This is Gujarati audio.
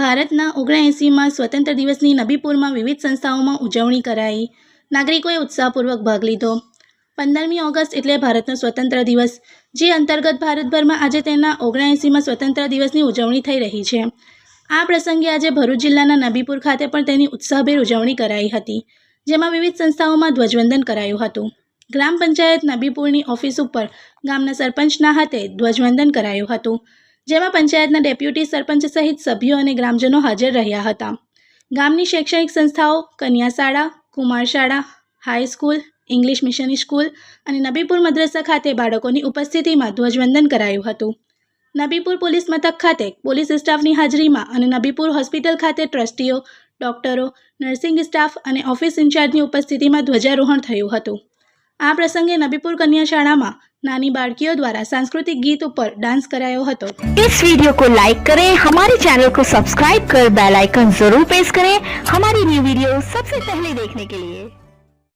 ભારતના ઓગણએંસીમાં સ્વતંત્ર દિવસની નબીપુરમાં વિવિધ સંસ્થાઓમાં ઉજવણી કરાઈ. નાગરિકોએ ઉત્સાહપૂર્વક ભાગ લીધો. પંદરમી ઓગસ્ટ એટલે ભારતનો સ્વતંત્ર દિવસ, જે અંતર્ગત ભારતભરમાં આજે તેના ઓગણએંસીમાં સ્વતંત્ર દિવસની ઉજવણી થઈ રહી છે. આ પ્રસંગે આજે ભરૂચ જિલ્લાના નબીપુર ખાતે પણ તેની ઉત્સાહભેર ઉજવણી કરાઈ હતી, જેમાં વિવિધ સંસ્થાઓમાં ધ્વજવંદન કરાયું હતું. ગ્રામ પંચાયત નબીપુરની ઓફિસ ઉપર ગામના સરપંચના હાથે ધ્વજવંદન કરાયું હતું. જેમાં પંચાયતના ડેપ્યુટી સરપંચ સહિત સભ્યો અને ગ્રામજનો હાજર રહ્યા હતા. ગામની શૈક્ષણિક સંસ્થાઓ કન્યા શાળા કુમાર શાળા હાઈસ્કૂલ ઇંગ્લિશ મિશન સ્કૂલ અને નબીપુર મદ્રસા ખાતે બાળકોની ઉપસ્થિતિમાં ધ્વજવંદન કરાયું હતું. નબીપુર પોલીસ મથક ખાતે પોલીસ સ્ટાફની હાજરીમાં અને નબીપુર હોસ્પિટલ ખાતે ટ્રસ્ટીઓ, ડોક્ટરો, નર્સિંગ સ્ટાફ અને ઓફિસ ઇન્ચાર્જની ઉપસ્થિતિમાં ધ્વજારોહણ થયું હતું. આ પ્રસંગે નબીપુર કન્યા શાળામાં નાની બાળકીઓ દ્વારા સાંસ્કૃતિક ગીત ઉપર ડાન્સ કરાયો હતો इस वीडियो को लाइक करें हमारे चैनल को सब्सक्राइब कर बेल आइकन जरूर प्रेस करें हमारी न्यू वीडियो सबसे पहले देखने के लिए